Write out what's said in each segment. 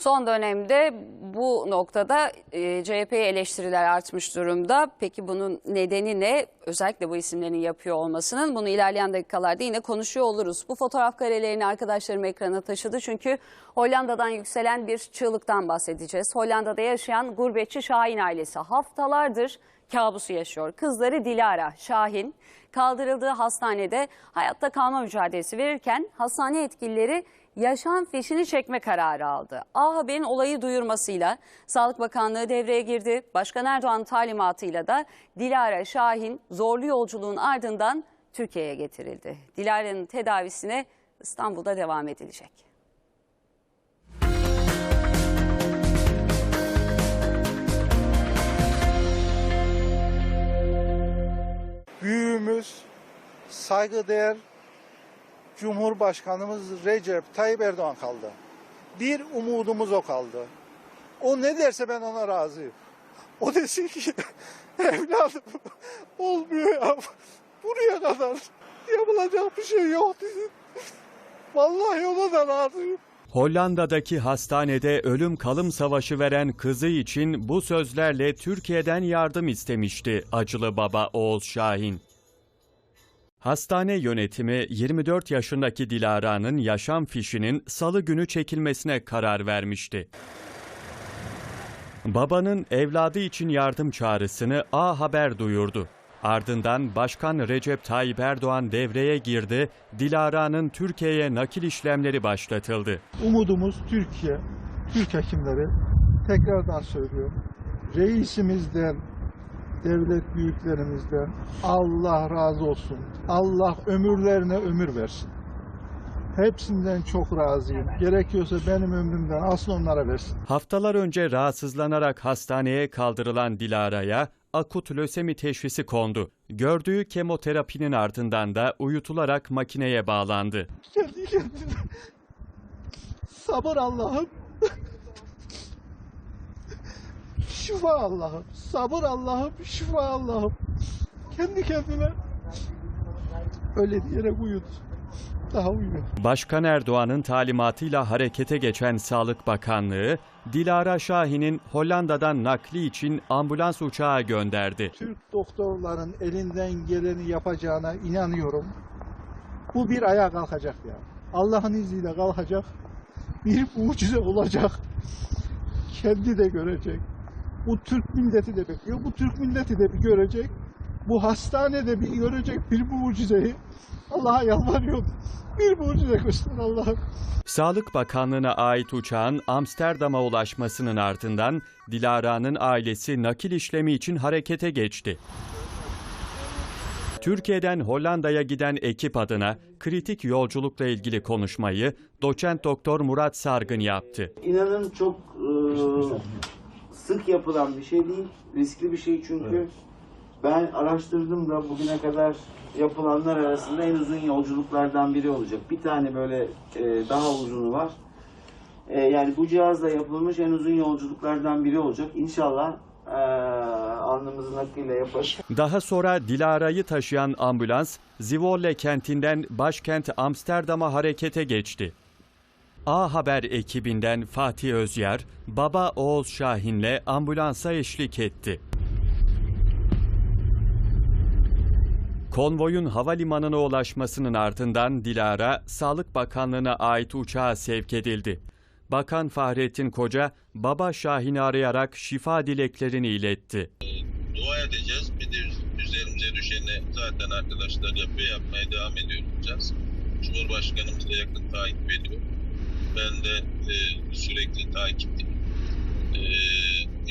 Son dönemde bu noktada e, CHP'ye eleştiriler artmış durumda. Peki bunun nedeni ne? Özellikle bu isimlerin yapıyor olmasının. Bunu ilerleyen dakikalarda yine konuşuyor oluruz. Bu fotoğraf karelerini arkadaşlarım ekrana taşıdı. Çünkü Hollanda'dan yükselen bir çığlıktan bahsedeceğiz. Hollanda'da yaşayan gurbetçi Şahin ailesi haftalardır kabusu yaşıyor. Kızları Dilara Şahin kaldırıldığı hastanede hayatta kalma mücadelesi verirken hastane yetkilileri yaşam fişini çekme kararı aldı. A Haber'in olayı duyurmasıyla Sağlık Bakanlığı devreye girdi. Başkan Erdoğan talimatıyla da Dilara Şahin zorlu yolculuğun ardından Türkiye'ye getirildi. Dilara'nın tedavisine İstanbul'da devam edilecek. büyüğümüz, saygıdeğer Cumhurbaşkanımız Recep Tayyip Erdoğan kaldı. Bir umudumuz o kaldı. O ne derse ben ona razıyım. O desin ki evladım olmuyor ya. Buraya kadar yapılacak bir şey yok desin. Vallahi ona da razıyım. Hollanda'daki hastanede ölüm kalım savaşı veren kızı için bu sözlerle Türkiye'den yardım istemişti acılı baba Oğuz Şahin. Hastane yönetimi 24 yaşındaki Dilara'nın yaşam fişinin salı günü çekilmesine karar vermişti. Babanın evladı için yardım çağrısını A Haber duyurdu. Ardından Başkan Recep Tayyip Erdoğan devreye girdi, Dilara'nın Türkiye'ye nakil işlemleri başlatıldı. Umudumuz Türkiye, Türk hekimleri. Tekrardan söylüyorum. Reisimizden, devlet büyüklerimizden Allah razı olsun. Allah ömürlerine ömür versin. Hepsinden çok razıyım. Gerekiyorsa benim ömrümden asıl onlara versin. Haftalar önce rahatsızlanarak hastaneye kaldırılan Dilara'ya akut lösemi teşhisi kondu. Gördüğü kemoterapinin ardından da uyutularak makineye bağlandı. Sabır Allah'ım. Şifa Allah'ım. Sabır Allah'ım. Şifa Allah'ım. Kendi kendine öyle diyerek uyudu. Daha uyuyor. Başkan Erdoğan'ın talimatıyla harekete geçen Sağlık Bakanlığı, Dilara Şahin'in Hollanda'dan nakli için ambulans uçağı gönderdi. Türk doktorların elinden geleni yapacağına inanıyorum. Bu bir ayağa kalkacak ya. Allah'ın izniyle kalkacak. Bir mucize olacak. Kendi de görecek. Bu Türk milleti de bekliyor. Bu Türk milleti de bir görecek. Bu hastane de bir görecek bir mucizeyi. Allah'a yalvarıyorum. Bir mucize göster Allah'ım. Sağlık Bakanlığı'na ait uçağın Amsterdam'a ulaşmasının ardından Dilara'nın ailesi nakil işlemi için harekete geçti. Türkiye'den Hollanda'ya giden ekip adına kritik yolculukla ilgili konuşmayı doçent doktor Murat Sargın yaptı. İnanın çok e, sık yapılan bir şey değil. Riskli bir şey çünkü. Ben araştırdım da bugüne kadar yapılanlar arasında en uzun yolculuklardan biri olacak. Bir tane böyle e, daha uzunu var. E, yani bu cihazla yapılmış en uzun yolculuklardan biri olacak. İnşallah e, alnımızın hakkıyla yaparız. Daha sonra Dilara'yı taşıyan ambulans Zwolle kentinden başkent Amsterdam'a harekete geçti. A Haber ekibinden Fatih Özyer, baba Oğuz Şahin'le ambulansa eşlik etti. Konvoyun havalimanına ulaşmasının ardından Dilara, Sağlık Bakanlığı'na ait uçağa sevk edildi. Bakan Fahrettin Koca, baba Şahin'i arayarak şifa dileklerini iletti. dua edeceğiz. Bir de üzerimize düşeni zaten arkadaşlar yapıyor, yapmaya devam ediyoruz. Cumhurbaşkanımız da yakın takip ediyor. Ben de e, sürekli takipteyim. E,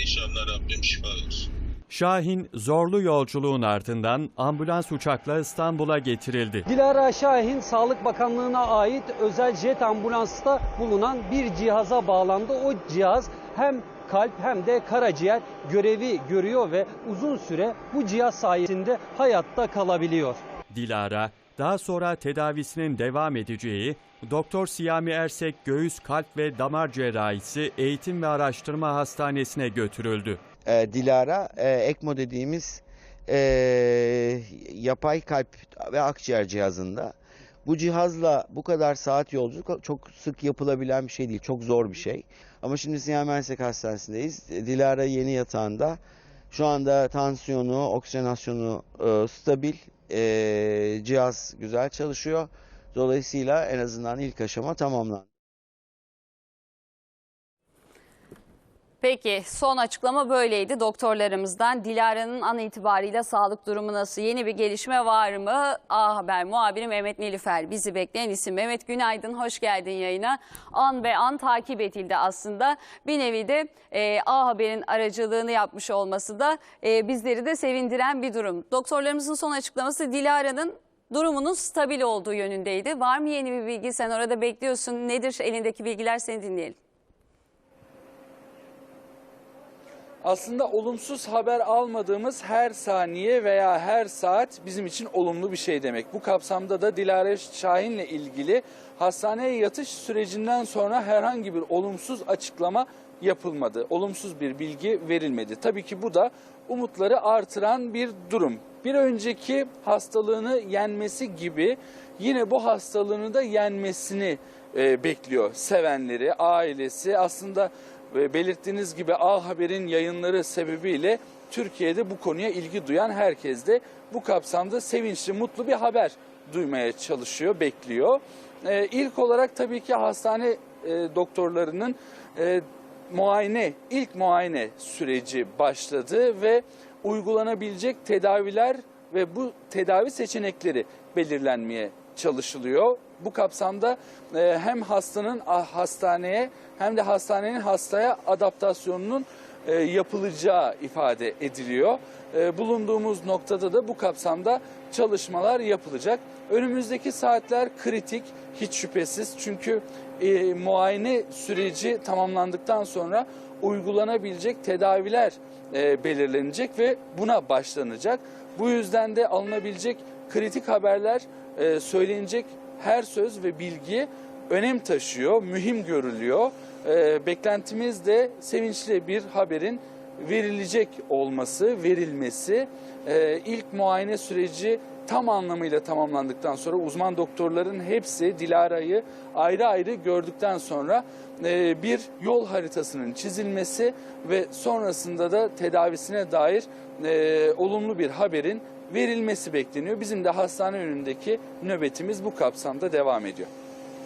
inşallah Rabbim şifa versin. Şahin zorlu yolculuğun ardından ambulans uçakla İstanbul'a getirildi. Dilara Şahin Sağlık Bakanlığı'na ait özel jet ambulansta bulunan bir cihaza bağlandı. O cihaz hem kalp hem de karaciğer görevi görüyor ve uzun süre bu cihaz sayesinde hayatta kalabiliyor. Dilara daha sonra tedavisinin devam edeceği Doktor Siyami Ersek Göğüs Kalp ve Damar Cerrahisi Eğitim ve Araştırma Hastanesi'ne götürüldü. e, Dilara e, ECMO dediğimiz e, yapay kalp ve akciğer cihazında. Bu cihazla bu kadar saat yolculuk çok sık yapılabilen bir şey değil. Çok zor bir şey. Ama şimdi Sinan Meslek Hastanesi'ndeyiz. Dilara yeni yatağında. Şu anda tansiyonu, oksijenasyonu e, stabil. E, cihaz güzel çalışıyor. Dolayısıyla en azından ilk aşama tamamlandı. Peki son açıklama böyleydi doktorlarımızdan. Dilara'nın an itibariyle sağlık durumu nasıl? Yeni bir gelişme var mı? A Haber muhabiri Mehmet Nilüfer bizi bekleyen isim. Mehmet günaydın, hoş geldin yayına. An be an takip edildi aslında. Bir nevi de e, A Haber'in aracılığını yapmış olması da e, bizleri de sevindiren bir durum. Doktorlarımızın son açıklaması Dilara'nın durumunun stabil olduğu yönündeydi. Var mı yeni bir bilgi? Sen orada bekliyorsun. Nedir elindeki bilgiler seni dinleyelim. Aslında olumsuz haber almadığımız her saniye veya her saat bizim için olumlu bir şey demek. Bu kapsamda da Dilara Şahin'le ilgili hastaneye yatış sürecinden sonra herhangi bir olumsuz açıklama yapılmadı. Olumsuz bir bilgi verilmedi. Tabii ki bu da umutları artıran bir durum. Bir önceki hastalığını yenmesi gibi yine bu hastalığını da yenmesini e, bekliyor sevenleri, ailesi. Aslında belirttiğiniz gibi A Haber'in yayınları sebebiyle Türkiye'de bu konuya ilgi duyan herkes de bu kapsamda sevinçli, mutlu bir haber duymaya çalışıyor, bekliyor. Ee, ilk olarak tabii ki hastane e, doktorlarının e, muayene, ilk muayene süreci başladı ve uygulanabilecek tedaviler ve bu tedavi seçenekleri belirlenmeye çalışılıyor. Bu kapsamda e, hem hastanın hastaneye hem de hastanenin hastaya adaptasyonunun e, yapılacağı ifade ediliyor. E, bulunduğumuz noktada da bu kapsamda çalışmalar yapılacak. Önümüzdeki saatler kritik hiç şüphesiz çünkü e, muayene süreci tamamlandıktan sonra uygulanabilecek tedaviler e, belirlenecek ve buna başlanacak. Bu yüzden de alınabilecek kritik haberler, e, söylenecek her söz ve bilgi önem taşıyor, mühim görülüyor. E, beklentimiz de sevinçli bir haberin verilecek olması, verilmesi. E, ilk muayene süreci tam anlamıyla tamamlandıktan sonra uzman doktorların hepsi Dilara'yı ayrı ayrı gördükten sonra e, bir yol haritasının çizilmesi ve sonrasında da tedavisine dair e, olumlu bir haberin verilmesi bekleniyor. Bizim de hastane önündeki nöbetimiz bu kapsamda devam ediyor.